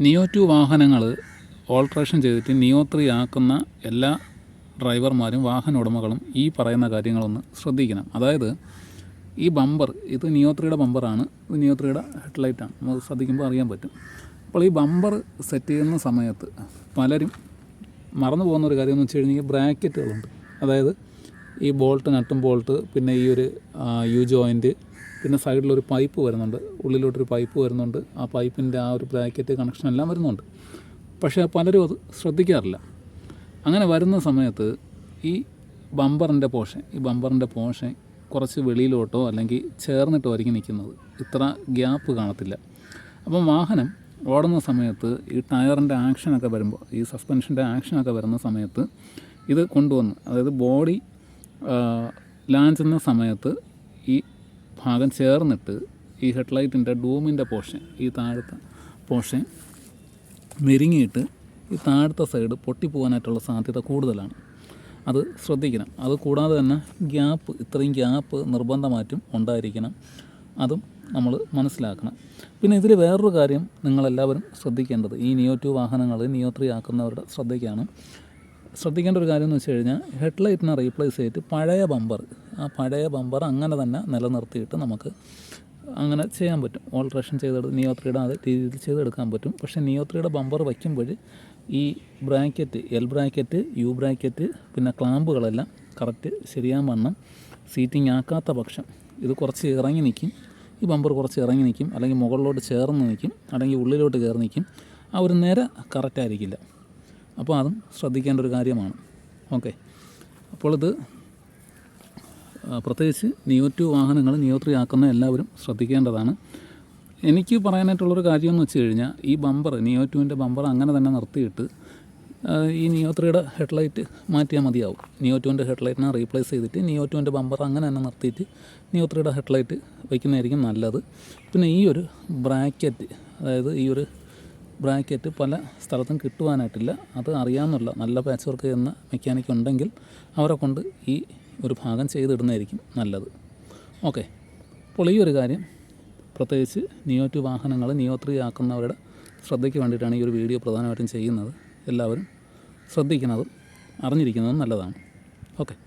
നിയോ two വാഹനങ്ങൾ alteration ചെയ്തിട്ട് Neo three ആക്കുന്ന എല്ലാ ഡ്രൈവർമാരും വാഹന ഉടമകളും ഈ പറയുന്ന കാര്യങ്ങളൊന്ന് ശ്രദ്ധിക്കണം. അതായത് ഈ ബമ്പർ ഇത് നിയോ ത്രീയുടെ ബമ്പറാണ് ഇത് നിയോ ത്രീയുടെ ഹെഡ്ലൈറ്റാണ്. നമുക്ക് ശ്രദ്ധിക്കുമ്പോൾ അറിയാൻ പറ്റും. അപ്പോൾ ഈ ബമ്പർ സെറ്റ് ചെയ്യുന്ന സമയത്ത് പലരും മറന്നു പോകുന്ന ഒരു കാര്യം എന്ന് വെച്ച് കഴിഞ്ഞാൽ ബ്രാക്കറ്റുകളുണ്ട്. അതായത് ഈ ബോൾട്ട് നട്ടും ബോൾട്ട് പിന്നെ ഈ ഒരു യു ജോയിന്റ് പിന്നെ സൈഡിലൊരു പൈപ്പ് വരുന്നുണ്ട്. ഉള്ളിലോട്ടൊരു പൈപ്പ് വരുന്നുണ്ട്. ആ പൈപ്പിന്റെ ആ ഒരു ബ്രാക്കറ്റ് കണക്ഷൻ എല്ലാം വരുന്നുണ്ട്. പക്ഷേ പലരും അത് ശ്രദ്ധിക്കാറില്ല. അങ്ങനെ വരുന്ന സമയത്ത് ഈ ബമ്പറിന്റെ പോഷൻ ഈ ബമ്പറിന്റെ പോഷൻ കുറച്ച് വെളിയിലോട്ടോ അല്ലെങ്കിൽ ചേർന്നിട്ടോ ആയിരിക്കും നിൽക്കുന്നത്. ഇത്ര ഗ്യാപ്പ് കാണത്തില്ല. അപ്പം വാഹനം ഓടുന്ന സമയത്ത് ഈ ടയറിന്റെ ആക്ഷനൊക്കെ വരുമ്പോൾ ഈ സസ്പെൻഷന്റെ ആക്ഷനൊക്കെ വരുന്ന സമയത്ത് ഇത് കൊണ്ടുവന്ന് അതായത് ബോഡി ലാൻഡ് ചെയ്യുന്ന സമയത്ത് ഈ ഭാഗം ചേർന്നിട്ട് ഈ ഹെഡ്ലൈറ്റിന്റെ ഡൂമിന്റെ പോർഷൻ ഈ താഴത്തെ പോർഷൻ മെരുങ്ങിയിട്ട് ഈ താഴത്തെ സൈഡ് പൊട്ടിപ്പോകാനായിട്ടുള്ള സാധ്യത കൂടുതലാണ്. അത് ശ്രദ്ധിക്കണം. അത് കൂടാതെ തന്നെ ഗ്യാപ്പ് ഇത്രയും ഗ്യാപ്പ് നിർബന്ധമായിട്ടും ഉണ്ടായിരിക്കണം. അതും നമ്മൾ മനസ്സിലാക്കണം. പിന്നെ ഇതിൽ വേറൊരു കാര്യം നിങ്ങളെല്ലാവരും ശ്രദ്ധിക്കേണ്ടത് ഈ നിയോ ടു വാഹനങ്ങൾ നിയോ ത്രീ ആക്കുന്നവരുടെ ശ്രദ്ധയ്ക്കാണ്. ശ്രദ്ധിക്കേണ്ട ഒരു കാര്യം എന്ന് വെച്ച് കഴിഞ്ഞാൽ ഹെഡ്ലൈറ്റിനെ റീപ്ലേസ് ചെയ്തിട്ട് പഴയ ബമ്പർ ആ പഴയ ബമ്പർ അങ്ങനെ തന്നെ നിലനിർത്തിയിട്ട് നമുക്ക് അങ്ങനെ ചെയ്യാൻ പറ്റും. ഓൾട്രേഷൻ ചെയ്തെടു നിയോ ത്രീയുടെ അതേ രീതിയിൽ ചെയ്തെടുക്കാൻ പറ്റും. പക്ഷേ നിയോ ത്രീയുടെ ബമ്പർ വയ്ക്കുമ്പോൾ ഈ bracket L bracket U bracket പിന്നെ ക്ലാമ്പുകളെല്ലാം കറക്റ്റ് ശരിയാൻ വണ്ണം സീറ്റിംഗ് ആക്കാത്ത പക്ഷം ഇത് കുറച്ച് ഇറങ്ങി നിൽക്കും. ഈ ബമ്പർ കുറച്ച് ഇറങ്ങി നിൽക്കും. അല്ലെങ്കിൽ മുകളിലോട്ട് ചേർന്ന് നിൽക്കും. അല്ലെങ്കിൽ ഉള്ളിലോട്ട് കയറി നിൽക്കും. ആ ഒരു നിര കറക്റ്റ് ആയിരിക്കില്ല അപ്പോൾ അതും ശ്രദ്ധിക്കേണ്ട ഒരു കാര്യമാണ്. ഓക്കെ. അപ്പോൾ ഇത് പ്രത്യേകിച്ച് നിയോ ടു വാഹനങ്ങൾ നിയോ ത്രീ ആക്കുന്ന എല്ലാവരും ശ്രദ്ധിക്കേണ്ടതാണ്. എനിക്ക് പറയാനായിട്ടുള്ളൊരു കാര്യം എന്ന് വെച്ച് കഴിഞ്ഞാൽ ഈ ബമ്പർ നിയോ ടുവിന്റെ ബമ്പർ അങ്ങനെ തന്നെ നിർത്തിയിട്ട് ഈ നിയോ ത്രീയുടെ ഹെഡ്ലൈറ്റ് മാറ്റിയാൽ മതിയാവും. നിയോ ടുവിന്റെ ഹെഡ്ലൈറ്റിനെ റീപ്ലേസ് ചെയ്തിട്ട് നിയോ ടുവിന്റെ ബമ്പർ അങ്ങനെ തന്നെ നിർത്തിയിട്ട് നിയോ ത്രീയുടെ ഹെഡ്ലൈറ്റ് വയ്ക്കുന്നതായിരിക്കും നല്ലത്. പിന്നെ ഈ ഒരു ബ്രാക്കറ്റ് അതായത് ഈ ഒരു ബ്രാക്കറ്റ് പല സ്ഥലത്തും കിട്ടുവാനായിട്ടില്ല. അത് അറിയാമെന്നുള്ള നല്ല പാച്ച് വർക്ക് ചെയ്യുന്ന മെക്കാനിക് ഉണ്ടെങ്കിൽ അവരെ കൊണ്ട് ഈ ഒരു ഭാഗം ചെയ്തിടുന്നതായിരിക്കും നല്ലത്. ഓക്കെ അപ്പോൾ ഈ ഒരു കാര്യം പ്രത്യേകിച്ച് നിയോ ടു വാഹനങ്ങൾ നിയോ ത്രീ ആക്കുന്നവരുടെ ശ്രദ്ധയ്ക്ക് വേണ്ടിയിട്ടാണ് ഈ ഒരു വീഡിയോ പ്രധാനമായിട്ടും ചെയ്യുന്നത്. എല്ലാവരും ശ്രദ്ധിക്കുന്നതും അറിഞ്ഞിരിക്കുന്നതും നല്ലതാണ്. ഓക്കെ